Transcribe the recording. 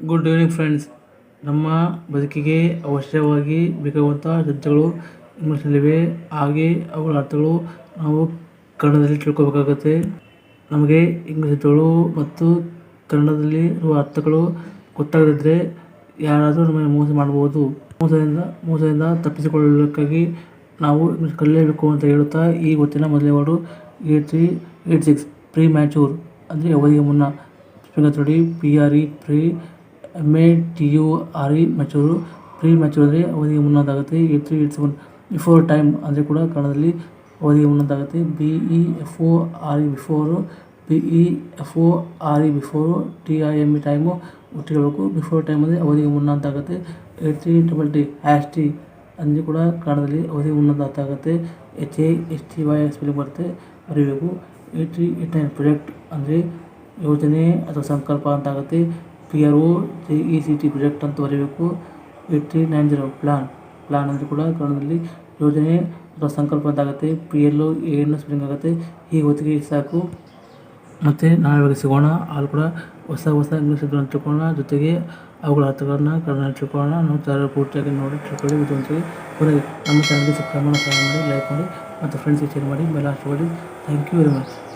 Good evening friends ನಮ್ಮ ಬದುಕಿಗೆ ಅವಶ್ಯವಾಗಿ ಬೇಕಾಗುವಂಥ ಶಬ್ದಗಳು ಇಂಗ್ಲೀಷ್ನಲ್ಲಿವೆ ಹಾಗೆ ಅವುಗಳ ಅರ್ಥಗಳು ನಾವು ಕನ್ನಡದಲ್ಲಿ ತಿಳ್ಕೊಬೇಕಾಗುತ್ತೆ. ನಮಗೆ ಇಂಗ್ಲೀಷ್ ಶಬ್ದಗಳು ಮತ್ತು ಕನ್ನಡದಲ್ಲಿ ಇರುವ ಅರ್ಥಗಳು ಗೊತ್ತಾಗದಿದ್ದರೆ ಯಾರಾದರೂ ನಮಗೆ ಮೋಸ ಮಾಡ್ಬೋದು ಮೋಸದಿಂದ ಮೋಸದಿಂದ ತಪ್ಪಿಸಿಕೊಳ್ಳಲಿಕ್ಕಾಗಿ ನಾವು ಇಂಗ್ಲೀಷ್ ಕಲಿಯಬೇಕು ಅಂತ ಹೇಳುತ್ತಾ ಈ ಗೊತ್ತಿನ ಮೊದಲೇ word eight three eight six premature ಅಂದರೆ ಅವಧಿಗೆ ಮುನ್ನ. ಸ್ಪಿಂಗ್ ನೋಡಿ P R E pre M A mature U R E mature premature ಅಂದರೆ ಅವಧಿಗೆ ಮುನ್ನದಾಗುತ್ತೆ. Eight three eight one before time ಅಂದರೆ ಕೂಡ ಕನ್ನಡದಲ್ಲಿ ಅವಧಿಗೆ ಮುನ್ನದಾಗುತ್ತೆ. B E F O R E before B E F O R E before T I M E time ಒಟ್ಟಿಗೆ ಹೇಳಬೇಕು before time ಅಂದರೆ ಅವಧಿಗೆ ಮುನ್ನ ಅಂತ ಆಗುತ್ತೆ eight three double T hasty ಅಂದರೆ ಕೂಡ ಕನ್ನಡದಲ್ಲಿ ಅವಧಿಗೆ ಮುನ್ನ ಅಂತ ಆಗುತ್ತೆ H A S T Y spelling ಬರುತ್ತೆ. ಬರೀಬೇಕು. Eight three eight nine project ಅಂದರೆ ಯೋಜನೆ ಅಥವಾ ಸಂಕಲ್ಪ ಅಂತ ಆಗುತ್ತೆ. P R O J E C T project ಅಂತ ಬರೀಬೇಕು. Eight three nine zero plan. Plan ಅಂದರೆ ಕೂಡ ಕನ್ನಡದಲ್ಲಿ ಯೋಜನೆ ಅಥವಾ ಸಂಕಲ್ಪ ಅಂತ ಆಗುತ್ತೆ ಪಿ ಎಲ್ ಒ ಏನು ಸ್ಪೆಲ್ಲಿಂಗ್ ಆಗುತ್ತೆ. ಹೀಗೆ ಹೊತ್ತಿಗೆ ಸಾಕು. ಮತ್ತು ನಾಳೆ ಸಿಗೋಣ. ಅಲ್ಲಿ ಕೂಡ ಹೊಸ ಹೊಸ ಇಂಗ್ಲೀಷ್ ಶಬ್ದಗಳನ್ನು ತಿಳ್ಕೊಳ್ಳೋಣ. ಜೊತೆಗೆ ಅವುಗಳ ಅರ್ಥಗಳನ್ನ ಕನ್ನಡ ತಿಳ್ಕೊಳ್ಳೋಣ. ನಾವು ಚಾನಲ್ ಪೂರ್ತಿಯಾಗಿ ನೋಡಿ, ತಿಳ್ಕೊಳ್ಳಿ. ಒಂದ್ಸರಿ ಹೊರಗೆ ನಮ್ಮ ಚಾನಲ್ಗೆ ಸಬ್ಸ್ಕ್ರೈಬ್ ಮಾಡಿ ಮಾಡಿ ಲೈಕ್ ಮಾಡಿ, ಮತ್ತು ಫ್ರೆಂಡ್ಸ್ಗೆ ಶೇರ್ ಮಾಡಿ. ಬೆಲ್ ಹಾಕಿ ಥ್ಯಾಂಕ್ ಯು ವೆರಿ ಮಚ್